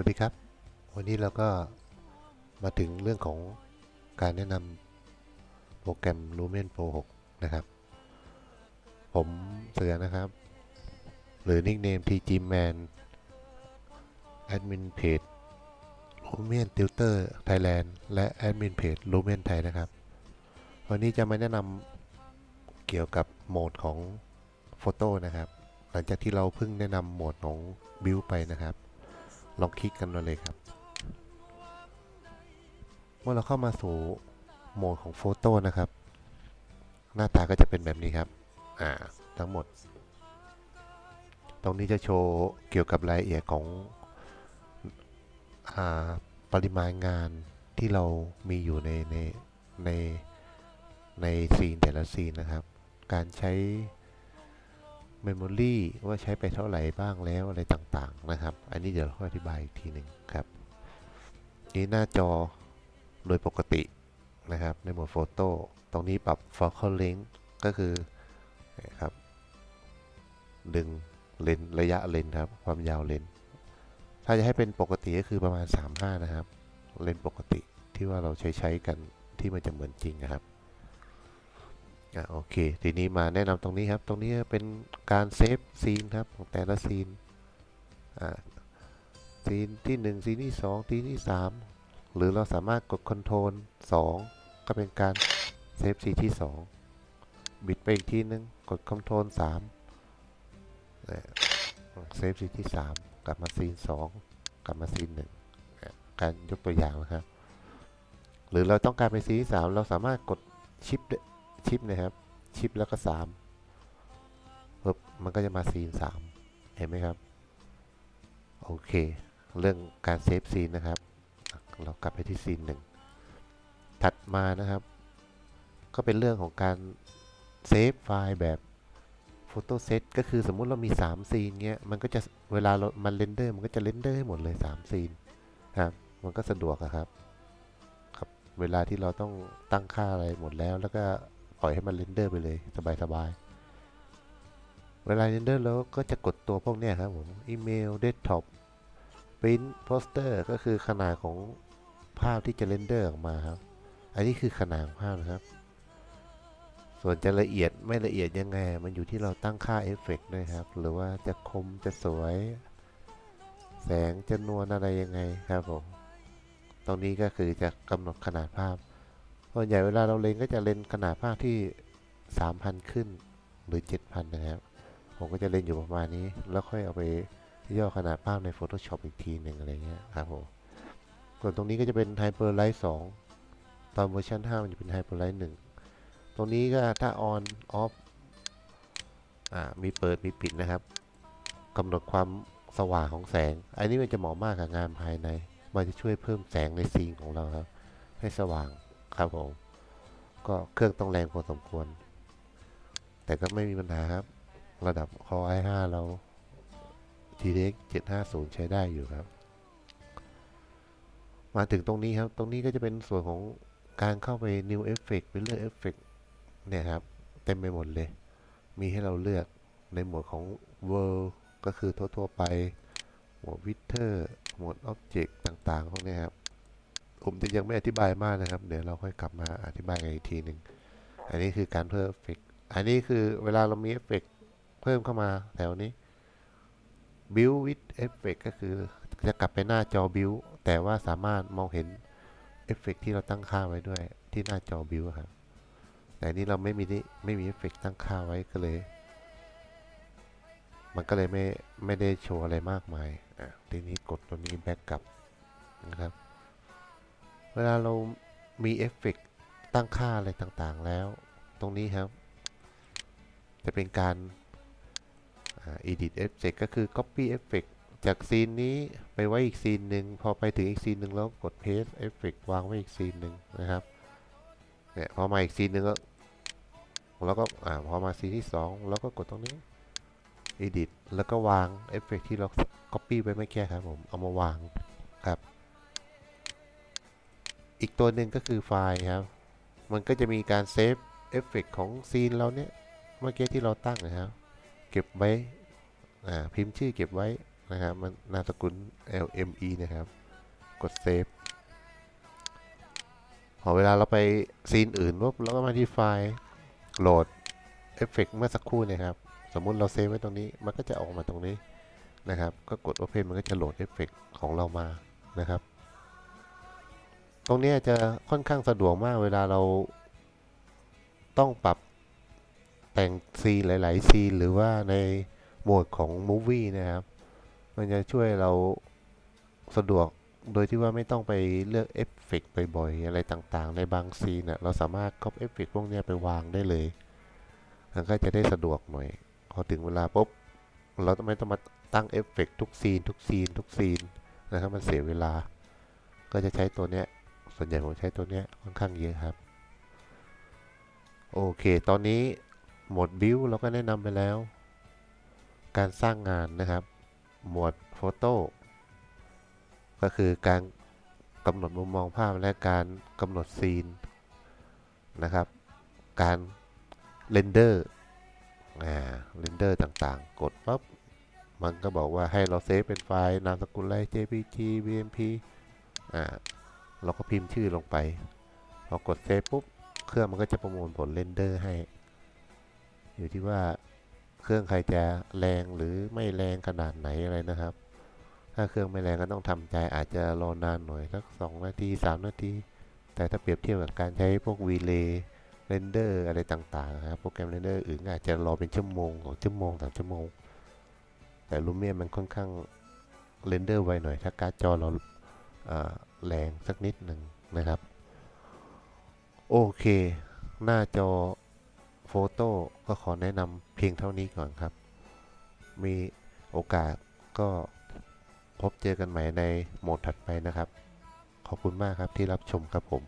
วัสดีครับ วันนี้เราก็มาถึงเรื่องของการแนะนำโปรแกรม Lumen Pro 6 นะครับ ผมเสือนะครับ หรือนิกเนม TG Man แอดมินเพจ Lumen Tutor Thailand และแอดมินเพจ Lumen Thai นะครับ วันนี้จะมาแนะนำเกี่ยวกับโหมดของโฟโต้นะครับ หลังจากที่เราเพิ่งแนะนำโหมดของ Build ไปนะครับ ลองคลิกกันมาเลยครับ เมื่อเราเข้ามาสู่โหมดของโฟโต้นะครับ หน้าตาก็จะเป็นแบบนี้ครับ อ่า ทั้งหมด ตรงนี้จะโชว์เกี่ยวกับรายละเอียดของอ่าปริมาณงานที่เรามีอยู่ในในในในซีนแต่ละซีนนะครับ การใช้ เมมโมรีว่าใช้ไปเท่าไหร่บ้างแล้วอะไรต่างๆนะครับ อันนี้เดี๋ยวเราค่อยอธิบายอีกทีหนึ่งครับ นี่หน้าจอโดยปกตินะครับ ในโหมดโฟโต้ตรงนี้ปรับ focal length ก็คือนะครับดึงเลนระยะเลนครับ ความยาวเลนถ้าจะให้เป็นปกติก็คือประมาณ 35 นะครับ เลนปกติที่ว่าเราใช้ใช้กันที่มันจะเหมือนจริงนะครับ อะโอเค ทีนี้มาแนะนำตรงนี้ครับ ตรงนี้เป็นการเซฟซีนครับของแต่ละซีนอ่าซีนที่ 1 ซีนที่ 2 ซีนที่ 3 หรือเราสามารถกดคอนโทรล2ก็เป็นการเซฟซีนที่ 2 บิดไปอีกทีนึง กดคอนโทรล3เซฟซีนที่ 3 กลับมาซีน 2 กลับมาซีน 1 การยกตัวอย่างนะครับ หรือเราต้องการไปซีนที่ 3 เราสามารถกดชิป ชิปนะครับ ชิปแล้วก็สามปึ๊บมันก็จะมาซีนสามเห็นไหมครับ โอเค เรื่องการเซฟซีนนะครับ เรากลับไปที่ซีนหนึ่งถัดมานะครับ ก็เป็นเรื่องของการเซฟไฟล์แบบโฟโต้เซตก็คือสมมุติเรามี 3 ซีนเงี้ย มันก็จะเวลาเรามันเรนเดอร์มันก็จะเรนเดอร์ให้หมดเลย 3 ซีนครับ มันก็สะดวกครับ ครับ เวลาที่เราต้องตั้งค่าอะไรหมดแล้วแล้วก็ ปล่อยให้มันเรนเดอร์ไปเลย สบายๆ เวลาเรนเดอร์แล้วก็จะกดตัวพวกนี้ครับผม อีเมล เดสก์ท็อปปริ้นโปสเตอร์ก็คือขนาดของภาพที่จะเรนเดอร์ออกมาครับ อันนี้คือขนาดภาพนะครับ ส่วนจะละเอียดไม่ละเอียดยังไง มันอยู่ที่เราตั้งค่าเอฟเฟกต์ด้วยครับ หรือว่าจะคมจะสวย แสงจะนวลอะไรยังไงครับผม ตรงนี้ก็คือจะกำหนดขนาดภาพ ส่วนใหญ่เวลาเราเลนก็จะเลนขนาดภาพที่ 3,000 ขึ้นหรือ 7,000 นะครับ ผมก็จะเลนอยู่ประมาณนี้ แล้วค่อยเอาไปย่อขนาดภาพใน Photoshop อีกทีหนึ่งอะไรเงี้ยครับผมส่วนตรงนี้ก็จะเป็น Hyperlight 2 ตอนเวอร์ชัน5 มันจะเป็น Hyperlight 1 ตรงนี้ก็ถ้า on off อ่ามีเปิดมีปิดนะครับกำหนดความสว่างของแสง อันนี้มันจะเหมาะมากกับงานภายใน มันจะช่วยเพิ่มแสงในซีนของเราครับ ให้สว่าง ครับผม ก็เครื่องต้องแรงพอสมควร แต่ก็ไม่มีปัญหาครับ ระดับ Core i5 เรา GTX 750 ใช้ได้อยู่ครับ มาถึงตรงนี้ครับ ตรงนี้ก็จะเป็นส่วนของการเข้าไป New Effect ไปเลือก Effect เนี่ยครับ เต็มไปหมดเลย มีให้เราเลือกในหมวดของ World ก็คือทั่ว ๆ ไป หมวด Wither หมวด Object ต่างๆพวกนี้ครับ ผมจะยังไม่อธิบายมากนะครับ เดี๋ยวเราค่อยกลับมาอธิบายกันอีกทีหนึ่งอันนี้คือการเพิ่มเอฟเฟกอันนี้คือเวลาเรามีเอฟเฟกเพิ่มเข้ามาแถวนี้ build with effect ก็คือจะกลับไปหน้าจอ build แต่ว่าสามารถมองเห็นเอฟเฟกที่เราตั้งค่าไว้ด้วยที่หน้าจอ build ครับแต่นี้เราไม่มีไม่มีเอฟเฟกตั้งค่าไว้ก็เลย มันก็เลยไม่ไม่ได้โชว์อะไรมากมายอะทีนี้กดตัวนี้ back กลับนะครับ เวลาเรามีเอฟเฟกตั้งค่าอะไรต่างๆแล้ว ตรงนี้ครับ จะเป็นการ edit effect ก็คือ copy effect จากซีนนี้ไปไว้อีกซีนหนึ่งพอไปถึงอีกซีนหนึ่งแล้วกด paste effect วางไว้อีกซีนหนึ่งนะครับเนี่ยพอมาอีกซีนหนึ่งก็แล้วก็อ่าพอมาซีนที่ 2 แล้วก็กดตรงนี้ edit แล้วก็วางเอฟเฟกที่เรา copy ไว้ไม่แค่ครับผมเอามาวาง อีกตัวหนึ่งก็คือไฟล์ครับ มันก็จะมีการเซฟเอฟเฟกของซีนเราเนี่ยเมื่อกี้ที่เราตั้งนะครับ เก็บไว้พิมพ์ชื่อเก็บไว้นะครับ มันนามสกุล LME นะครับ กดเซฟพอเวลาเราไปซีนอื่นปุ๊บเราก็มาที่ไฟล์โหลดเอฟเฟกเมื่อสักครู่นะครับ สมมุติเราเซฟไว้ตรงนี้ มันก็จะออกมาตรงนี้นะครับ ก็กด Open มันก็จะโหลดเอฟเฟกของเรามานะครับ ตรงนี้จะค่อนข้างสะดวกมากเวลาเราต้องปรับแต่งซีนหลาย ๆ ซีนหรือว่าในโหมดของ Movie นะครับ มันจะช่วยเราสะดวกโดยที่ว่าไม่ต้องไปเลือกเอฟเฟกบ่อย ๆ อะไรต่าง ๆ ในบางซีนเน่ะเราสามารถก๊อปเอฟเฟกพวกนี้ไปวางได้เลยมันก็จะได้สะดวกหน่อย พอถึงเวลาปุ๊บเราไม่ต้องมาตั้งเอฟเฟกทุกซีน ทุกซีน ทุกซีนนะครับ มันเสียเวลา ก็จะใช้ตัวเนี้ย ส่วนใหญ่ผมใช้ตัวเนี้ยค่อนข้างเยอะครับ โอเค ตอนนี้หมดบิวเราก็แนะนำไปแล้ว การสร้างงานนะครับ หมวดโฟโต้ก็คือการกำหนดมุมมองภาพและการกำหนดซีนนะครับ การเรนเดอร์อ่าเรนเดอร์ต่างๆ กดปั๊บมันก็บอกว่าให้เราเซฟเป็นไฟล์นามสกุลอะไร jpg bmp อ่า เราก็พิมพ์ชื่อลงไปพอกดเซฟปุ๊บเครื่องมันก็จะประมวลผลเรนเดอร์ให้ อยู่ที่ว่าเครื่องใครจะแรงหรือไม่แรงขนาดไหนอะไรนะครับ ถ้าเครื่องไม่แรงก็ต้องทำใจอาจจะรอนานหน่อยสักสองนาทีสามนาทีแต่ถ้าเปรียบเทียบกับการใช้พวกวีเลย์เรนเดอร์อะไรต่างๆนะครับโปรแกรมเรนเดอร์อื่นอาจจะรอเป็นชั่วโมงสองชั่วโมงสามชั่วโมง แต่ลูเมียมันค่อนข้างเรนเดอร์ไวหน่อยถ้าการ์ดจอเราเอ่อ แรงสักนิดหนึ่งนะครับ โอเค หน้าจอโฟโต้ก็ขอแนะนำเพียงเท่านี้ก่อนครับ มีโอกาสก็พบเจอกันใหม่ในโหมดถัดไปนะครับ ขอบคุณมากครับที่รับชมครับผม